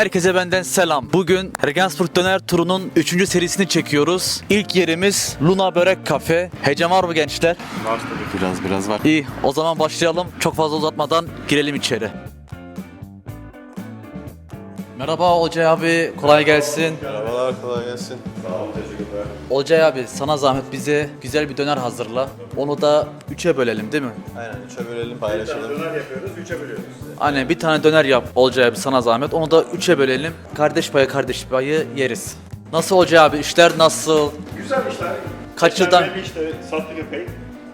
Herkese benden selam. Bugün Regensburg Döner Turu'nun 3. serisini çekiyoruz. İlk yerimiz Luna Börek Kafe. Heyecan var mı gençler? Var tabii. Biraz biraz var. İyi, o zaman başlayalım. Çok fazla uzatmadan girelim içeri. Merhaba Olcay abi, kolay gelsin. Merhabalar, kolay gelsin. Sağ olun, teşekkürler. Olcay abi sana zahmet bize güzel bir döner hazırla. Onu da üçe bölelim değil mi? Aynen, üçe bölelim, paylaşalım. Döner yapıyoruz, üçe bölüyoruz size. Aynen bir tane döner yap Olcay abi sana zahmet. Onu da üçe bölelim. Kardeş payı kardeş payı yeriz. Nasıl Olcay abi işler nasıl? Güzel işler. Kaç yıldan- işte sattık epey.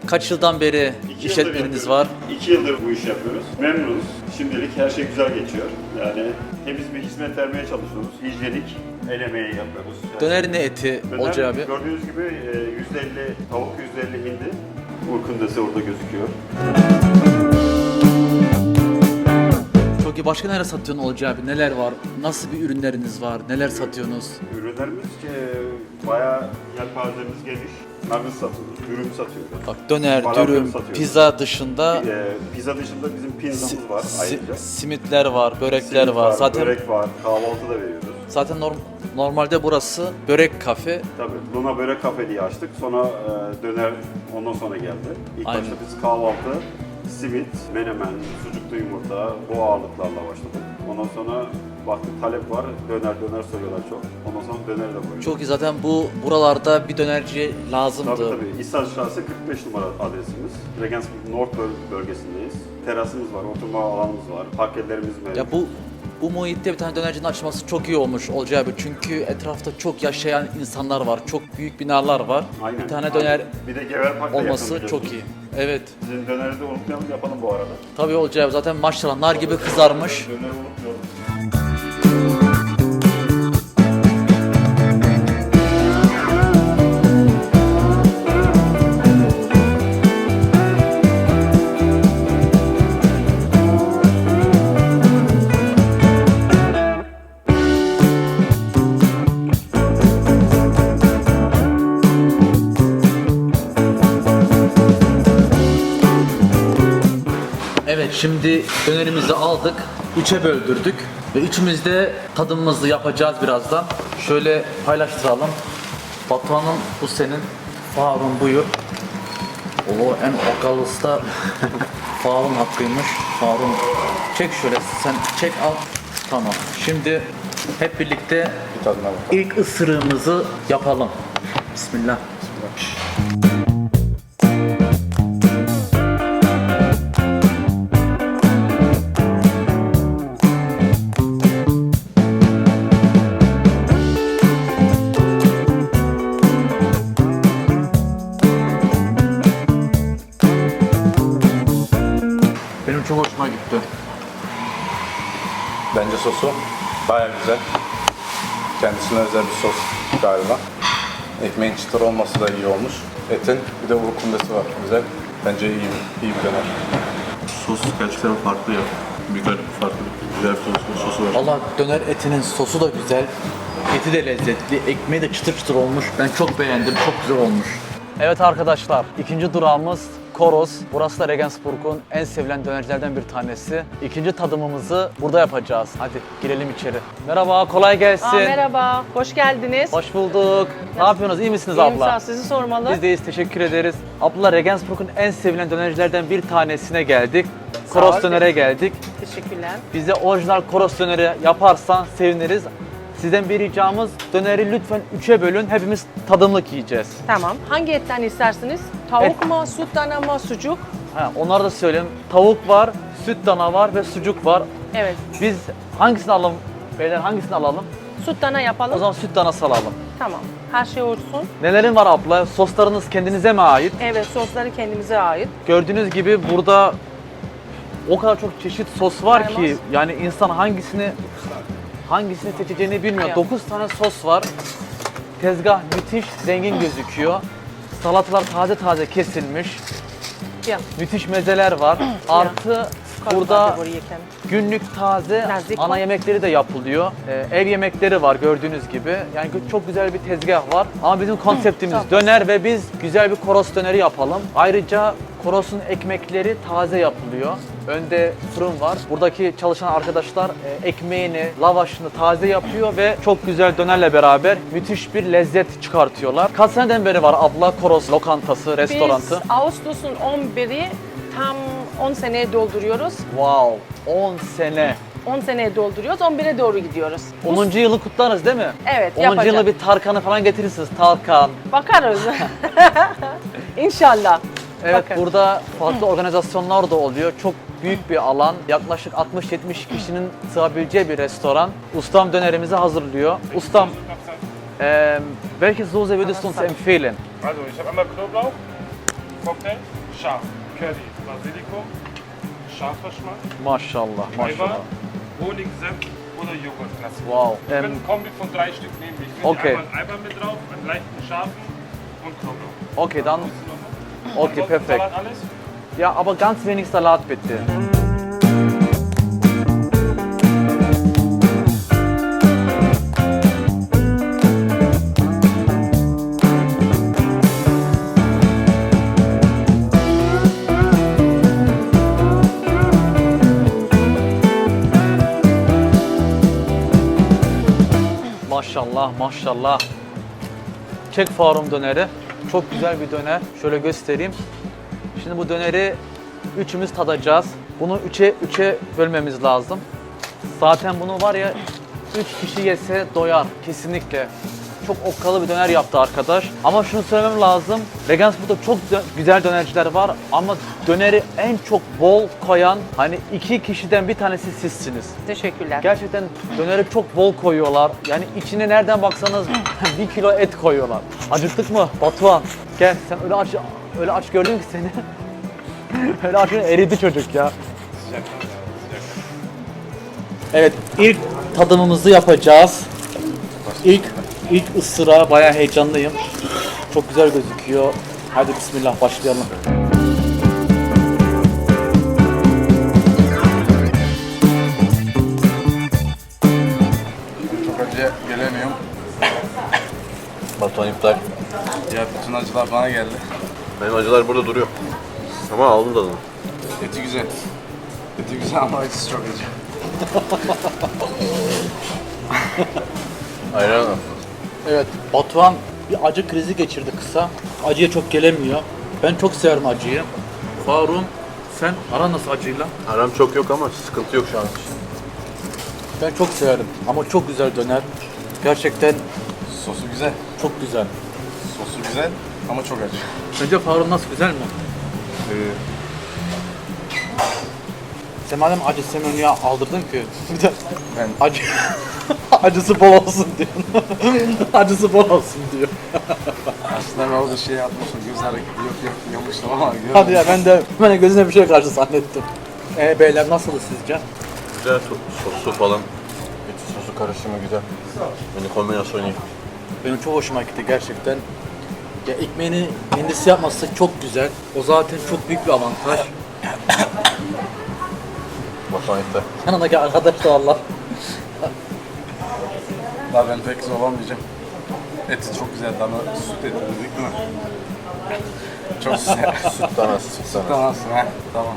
Kaç yıldan beri İki işletmeniz yıldır var? İki yıldır bu işi yapıyoruz. Memnunuz. Şimdilik her şey güzel geçiyor. Yani temiz bir hizmet vermeye çalışıyoruz. Hijyenik el emeği yapıyoruz. Yani Döner ne eti döner, Olcay abi? Gördüğünüz gibi e, %50 tavuk, %50 hindi. Urkundası orada gözüküyor. Çok iyi. Başka neler satıyorsun Olcay abi? Neler var? Nasıl bir ürünleriniz var? Neler satıyorsunuz? Ürünlerimiz e, bayağı yelpazemiz geniş. Nugget satıyoruz, dürüm satıyoruz. Bak döner, Falafel dürüm, satıyoruz. pizza dışında E, pizza dışında bizim pizzamız var si- ayrıca. simitler var, börekler Simit var. Zaten börek var, kahvaltı da veriyoruz. zaten norm- normalde burası börek kafe. Tabii Luna Börek Kafe diye açtık. Sonra e, döner ondan sonra geldi. İlk Aynen. başta biz kahvaltı, simit, menemen, sucuklu yumurta bu ağırlıklarla başladık. Ondan sonra baktık talep var, döner döner soruyorlar çok. Ondan sonra döner de koyduk. Çok iyi. Zaten bu buralarda bir dönerci lazımdı. Tabii tabii. İhsanstraße 45 numara adresimiz. Regensburg North böl- bölgesindeyiz. Terasımız var, oturma alanımız var, park yerlerimiz mevcut. Ya bu bu muhitte bir tane dönercinin açması çok iyi olmuş Olcay abi. Çünkü etrafta çok yaşayan insanlar var. Çok büyük binalar var. Aynen. Bir tane döner Bir de Park'ta olması çok iyi. Evet. Sizin döneri de unutmayalım yapalım bu arada. Tabii Olcay abi zaten maşallah nar gibi kızarmış. Döneri unutmayalım. Evet şimdi dönerimizi aldık. Üçe böldürdük. Ve üçümüzde tadımımızı yapacağız birazdan. Şöyle paylaştıralım. Batuhan'ın bu senin. Farun buyur. O en okalısı da Farun hakkıymış. Farun çek şöyle sen çek al. Tamam. Şimdi hep birlikte ilk ısırığımızı yapalım. Bismillah. Baya güzel. Kendisine özel bir sos galiba. Ekmeğin çıtır olması da iyi olmuş. Etin bir de vurkundesi var. Güzel. Bence iyi, iyi bir döner. Sos gerçekten farklı ya. Bir garip farklı. Güzel bir sos, sosu var. Valla döner etinin sosu da güzel. Eti de lezzetli. Ekmeği de çıtır çıtır olmuş. Ben çok beğendim. Çok güzel olmuş. Evet arkadaşlar. ikinci durağımız Koros. Burası da Regensburg'un en sevilen dönercilerden bir tanesi. İkinci tadımımızı burada yapacağız. Hadi girelim içeri. Merhaba, kolay gelsin. Aa, merhaba, hoş geldiniz. Hoş bulduk. Ne yapıyorsunuz? İyi misiniz İyiyim, abla? ol, sizi sormalı. Biz deyiz, teşekkür ederiz. Abla Regensburg'un en sevilen dönercilerden bir tanesine geldik. Koros dönere geldik. Teşekkürler. Bize orijinal koros döneri yaparsan seviniriz. Sizden bir ricamız döneri lütfen üçe bölün. Hepimiz tadımlık yiyeceğiz. Tamam. Hangi etten istersiniz? Tavuk Et. mu, süt dana mı, sucuk? Ha, onları da söyleyeyim. Tavuk var, süt dana var ve sucuk var. Evet. Biz hangisini alalım? Beyler hangisini alalım? Süt dana yapalım. O zaman süt danası alalım. Tamam. Her şey olsun. Nelerin var abla? Soslarınız kendinize mi ait? Evet, sosları kendimize ait. Gördüğünüz gibi burada o kadar çok çeşit sos var ki Sayılmaz. yani insan hangisini hangisini seçeceğini bilmiyor. Evet. 9 tane sos var. Tezgah müthiş zengin gözüküyor. Salatalar taze taze kesilmiş. Ya. Müthiş mezeler var. Artı Burada günlük taze Nazik ana yemekleri de yapılıyor. Ee, ev yemekleri var gördüğünüz gibi. Yani çok güzel bir tezgah var. Ama bizim konseptimiz döner ve biz güzel bir koros döneri yapalım. Ayrıca korosun ekmekleri taze yapılıyor. Önde fırın var. Buradaki çalışan arkadaşlar e, ekmeğini, lavaşını taze yapıyor ve çok güzel dönerle beraber müthiş bir lezzet çıkartıyorlar. Kaç seneden beri var abla koros lokantası, restorantı? Biz Ağustos'un 11'i tam 10 seneye dolduruyoruz. Wow, 10 sene. 10 seneye dolduruyoruz, 11'e doğru gidiyoruz. 10. yılı kutlarız değil mi? Evet, 10. yapacağız. yılı bir Tarkan'ı falan getirirsiniz. Tarkan. Bakarız. İnşallah. Evet Bakın. burada farklı organizasyonlar da oluyor. Çok büyük bir alan. Yaklaşık 60-70 kişinin sığabileceği bir restoran. Ustam dönerimizi hazırlıyor. Ustam, eee welche Soße würdest du uns empfehlen? Also, ich habe einmal Knoblauch, Cocktail, scharf, Curry, Basilikum, Maşallah, Eimer, maşallah. Honig, Senf oder Joghurt. Klasse. Wow. Ich Ähm, ein Kombi von drei Stück nehmen. Ich will Okay. einmal Eimer mit drauf, einen leichten scharfen und Knoblauch. okay, dann, okay, perfekt. Salat alles? Ja, aber ganz wenig Salat bitte. Maşallah maşallah. Çek Farum döneri. Çok güzel bir döner. Şöyle göstereyim. Şimdi bu döneri üçümüz tadacağız. Bunu üçe üçe bölmemiz lazım. Zaten bunu var ya üç kişi yese doyar kesinlikle. Çok okkalı bir döner yaptı arkadaş. Ama şunu söylemem lazım. Regensburg'da çok güzel dönerciler var ama döneri en çok bol koyan hani iki kişiden bir tanesi sizsiniz. Teşekkürler. Gerçekten döneri çok bol koyuyorlar. Yani içine nereden baksanız bir kilo et koyuyorlar. Acıktık mı Batuhan? Gel sen öyle aç öyle aç gördüm ki seni. öyle aç eridi çocuk ya. Evet ilk tadımımızı yapacağız. İlk ilk ısıra bayağı heyecanlıyım. Çok güzel gözüküyor. Hadi bismillah başlayalım. Çok acıya gelemiyorum. Batuhan iptal. Ya bütün acılar bana geldi. Benim acılar burada duruyor. Ama aldım tadını. Eti güzel. Eti güzel ama acısı çok acı. Ayran. Evet, Batuhan bir acı krizi geçirdi kısa. Acıya çok gelemiyor. Ben çok severim acıyı. Farun, sen aran nasıl acıyla? Aram çok yok ama sıkıntı yok şu an. Ben çok severim ama çok güzel döner. Gerçekten Sosu güzel. çok güzel. Sosu güzel ama çok acı. Sence Farun nasıl güzel mi? Ee, Sen madem acı semönüye aldırdın ki bir de Ben- acı acısı bol olsun diyor. acısı bol olsun diyor. aslında ben orada şey yapmışım. Göz hareketi yok yok yapmıştım ama Hadi ya ben de ben gözüne bir şey karşı zannettim. Ee beyler nasıl sizce? Güzel so- sosu falan. Eti sosu karışımı güzel. Beni kombinasyonu iyi. Benim çok hoşuma gitti gerçekten. Ya ekmeğini kendisi yapması çok güzel. O zaten çok büyük bir avantaj. İptal. Yanındaki arkadaş da Allah. Daha ben pek zorlamayacağım. Eti çok güzel. Dana süt eti dedik değil mi? Çok güzel. Süt tanesi, süt tanesi. Danasın ha. Tamam.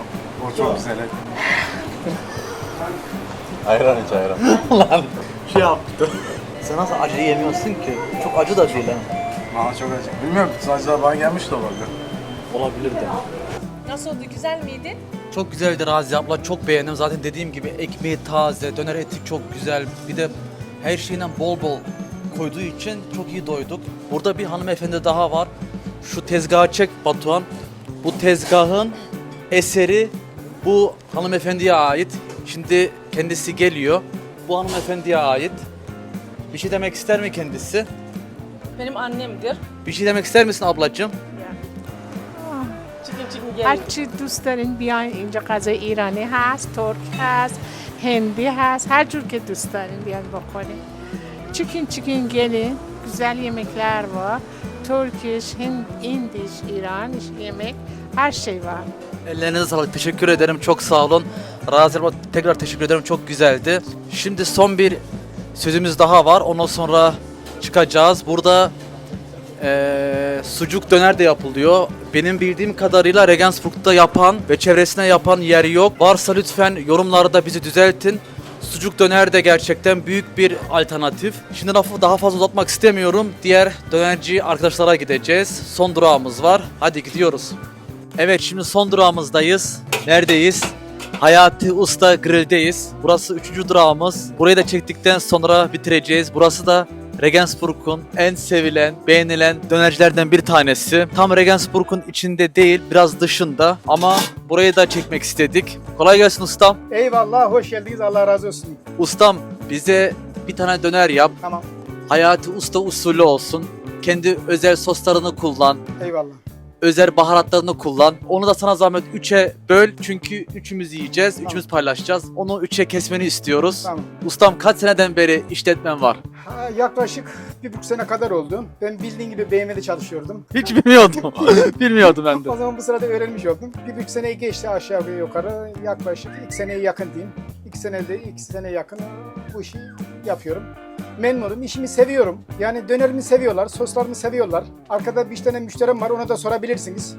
O çok güzel et. Ayran iç ayran. Lan şey yaptı. Sen nasıl acı yemiyorsun ki? Çok acı da değil ha. Bana çok acı. Bilmiyorum acılar bana gelmiş de olabilir. Olabilir de. Nasıl oldu? Güzel miydi? Çok güzeldi Razi abla. Çok beğendim. Zaten dediğim gibi ekmeği taze, döner eti çok güzel. Bir de her şeyinden bol bol koyduğu için çok iyi doyduk. Burada bir hanımefendi daha var. Şu tezgahı çek Batuhan. Bu tezgahın eseri bu hanımefendiye ait. Şimdi kendisi geliyor. Bu hanımefendiye ait. Bir şey demek ister mi kendisi? Benim annemdir. Bir şey demek ister misin ablacığım? Çıkın çıkın gelin. هر چی دوست دارین بیاین اینجا غذای ایرانی هست ترک هست هندی هست هر جور که دوست دارین بیاین بخورین چیکین چیکین gelin güzel yemekler var Turkish, Hin- Indisch, İraniş yemek her şey var. Ellerinize sağlık. Teşekkür ederim. Çok sağ olun. Razi abla tekrar teşekkür ederim. Çok güzeldi. Şimdi son bir sözümüz daha var. Ondan sonra çıkacağız. Burada eee, sucuk döner de yapılıyor. Benim bildiğim kadarıyla Regensburg'da yapan ve çevresine yapan yer yok. Varsa lütfen yorumlarda bizi düzeltin. Sucuk döner de gerçekten büyük bir alternatif. Şimdi lafı daha fazla uzatmak istemiyorum. Diğer dönerci arkadaşlara gideceğiz. Son durağımız var. Hadi gidiyoruz. Evet şimdi son durağımızdayız. Neredeyiz? Hayati Usta Grill'deyiz. Burası üçüncü durağımız. Burayı da çektikten sonra bitireceğiz. Burası da Regensburg'un en sevilen, beğenilen dönercilerden bir tanesi. Tam Regensburg'un içinde değil, biraz dışında ama burayı da çekmek istedik. Kolay gelsin ustam. Eyvallah, hoş geldiniz. Allah razı olsun. Ustam bize bir tane döner yap. Tamam, Hayati Usta usulü olsun. Kendi özel soslarını kullan. eyvallah. Özel baharatlarını kullan. Onu da sana zahmet 3'e böl çünkü üçümüz yiyeceğiz, Tamam. üçümüz paylaşacağız. Onu 3'e kesmeni istiyoruz. Tamam. Ustam kaç seneden beri işletmen var? Ha, yaklaşık bir buçuk sene kadar oldu. Ben bildiğin gibi BMW'de çalışıyordum. Hiç bilmiyordum. Bilmiyordum ben de. O zaman bu sırada öğrenmiş oldum. Bir buçuk seneyi geçti aşağı yukarı. Yaklaşık iki seneye yakın diyeyim. İki senede, iki sene yakın bu işi yapıyorum. Memnunum, işimi seviyorum. Yani dönerimi seviyorlar, soslarımı seviyorlar. Arkada bir tane müşterim var, ona da sorabilirsiniz.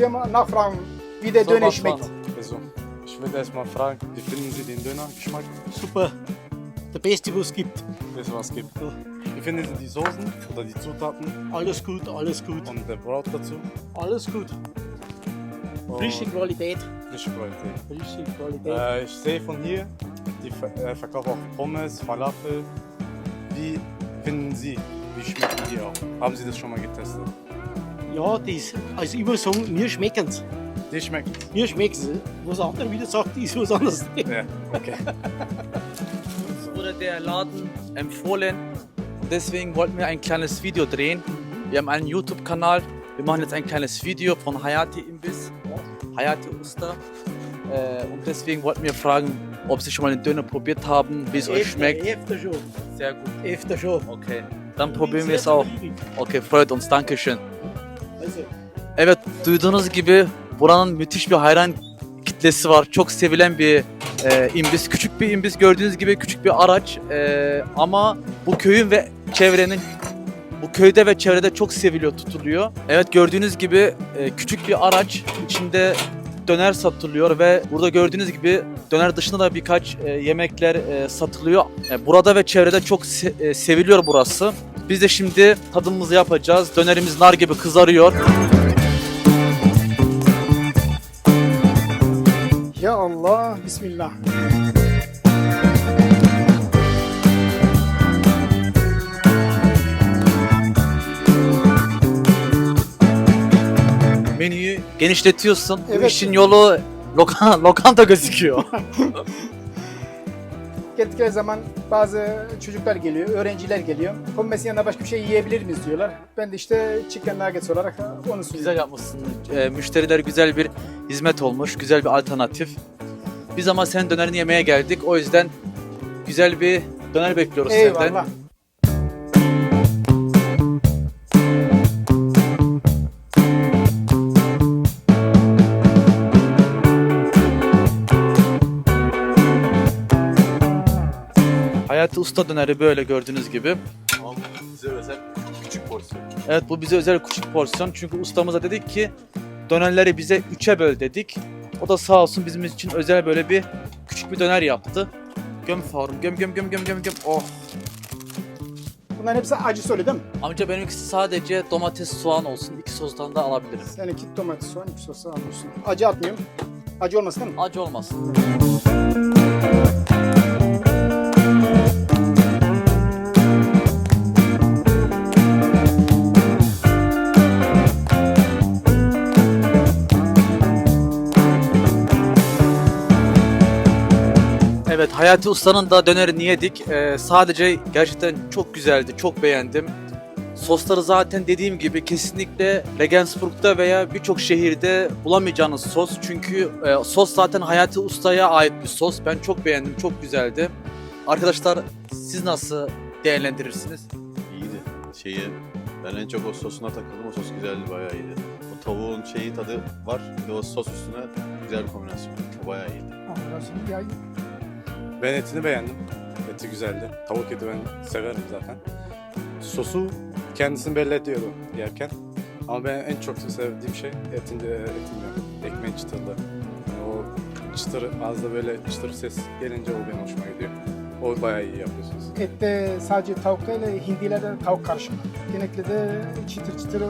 İhm nachfragen, wie der Döner schmeckt. Also, ich würde erstmal fragen, wie finden Sie den Dönergeschmack? Super. Der beste, was es gibt. Bis was gibt. Wie finden Sie die Soßen oder die Zutaten Alles gut, alles gut. und der Brot dazu? Alles gut. Frische Und Qualität. frische Qualität. Frische Qualität. Äh, ich sehe von hier, die äh, verkaufen auch Pommes, Falafel. Wie finden Sie, wie schmecken die auch? Haben Sie das schon mal getestet? Ja, das, also ich muss sagen, mir schmecken es. Die schmecken. Mir schmeckt es. Was andere wieder sagt, ist was anderes. Ja, okay. Uns wurde der Laden empfohlen deswegen wollten wir ein kleines Video drehen. Wir haben einen YouTube-Kanal. Wir machen jetzt ein kleines Video von Hayati Imbiss, Hayati Usta. Äh, und deswegen wollten wir fragen, ob Sie schon mal den Döner probiert haben, wie es euch schmeckt. Öfter schon. Sehr gut. Öfter schon. Okay, dann probieren wir es auch. Okay, freut uns. Dankeschön. Also, Evet duyduğunuz gibi buranın müthiş bir hayran kitlesi var. Çok sevilen bir e, imbiz. Küçük bir imbiz gördüğünüz gibi küçük bir araç. E, ama bu köyün ve çevrenin bu köyde ve çevrede çok seviliyor, tutuluyor. Evet gördüğünüz gibi e, küçük bir araç içinde döner satılıyor ve burada gördüğünüz gibi döner dışında da birkaç e, yemekler e, satılıyor. E, burada ve çevrede çok se- e, seviliyor burası. Biz de şimdi tadımımızı yapacağız. Dönerimiz nar gibi kızarıyor. Ya Allah, Bismillah. Menüyü genişletiyorsun. Bu Evet. işin yolu loka- lokanta gözüküyor. Gittikleri zaman bazı çocuklar geliyor, öğrenciler geliyor. Pommesin yanına başka bir şey yiyebilir miyiz diyorlar. Ben de işte chicken nuggets olarak onu sunuyorum. güzel yapmışsın. Ee, müşteriler güzel bir hizmet olmuş. Güzel bir alternatif. Biz ama senin dönerini yemeye geldik. O yüzden güzel bir döner bekliyoruz senden. Hayati Usta döneri böyle gördüğünüz gibi. Ama bize özel küçük porsiyon. Evet bu bize özel küçük porsiyon. Çünkü ustamıza dedik ki dönerleri bize üçe böl dedik. O da sağ olsun bizim için özel böyle bir küçük bir döner yaptı. Göm favrum göm göm göm göm göm göm. Oh. Bunların hepsi acı öyle değil mi? Amca benimkisi sadece domates soğan olsun. İki sostan da alabilirim. Seninki domates, soğan, iki sosu almışsın. Acı atmıyorum. Acı olmasın değil mi? Acı olmasın. Evet Hayati Usta'nın da dönerini yedik. Ee, sadece gerçekten çok güzeldi. Çok beğendim. Sosları zaten dediğim gibi kesinlikle Regensburg'da veya birçok şehirde bulamayacağınız sos. Çünkü e, sos zaten Hayati Usta'ya ait bir sos. Ben çok beğendim, çok güzeldi. Arkadaşlar siz nasıl değerlendirirsiniz? İyiydi. Şeyi Ben en çok o sosuna takıldım. O sos güzeldi, bayağı iyiydi. O tavuğun şeyi tadı var. Bir de o sos üstüne güzel bir kombinasyon. O bayağı iyiydi. Olsun. Ya, Ben etini beğendim. Eti güzeldi. Tavuk eti ben severim zaten. Sosu kendisini belli ediyordu yerken. Ama ben en çok sevdiğim şey etin de etin de. Ekmeğin çıtırlığı. Yani o çıtır ağızda böyle çıtır ses gelince o benim hoşuma gidiyor. O bayağı iyi yapıyorsunuz. ette sadece tavuk değil, hindilerde tavuk karışımı. Genellikle de çıtır çıtır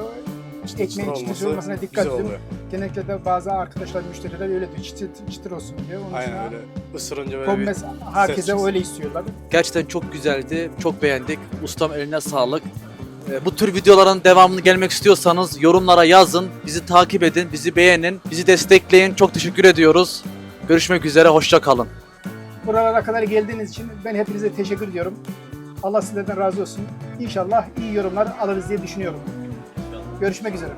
ekmeğin çıtır olması olmasına dikkat edin. Genellikle de bazı arkadaşlar, müşteriler öyle diyor. Çıtır çıtır olsun diyor. Onun için Aynen öyle. Isırınca böyle bir Kombes herkese çıksın. öyle istiyorlar. Gerçekten çok güzeldi. Çok beğendik. Ustam eline sağlık. Ee, Bu tür videoların devamını gelmek istiyorsanız yorumlara yazın. Bizi takip edin, bizi beğenin, bizi destekleyin. Çok teşekkür ediyoruz. Görüşmek üzere, hoşça kalın. Buralara kadar geldiğiniz için ben hepinize teşekkür ediyorum. Allah sizlerden razı olsun. İnşallah iyi yorumlar alırız diye düşünüyorum. Görüşmek üzere.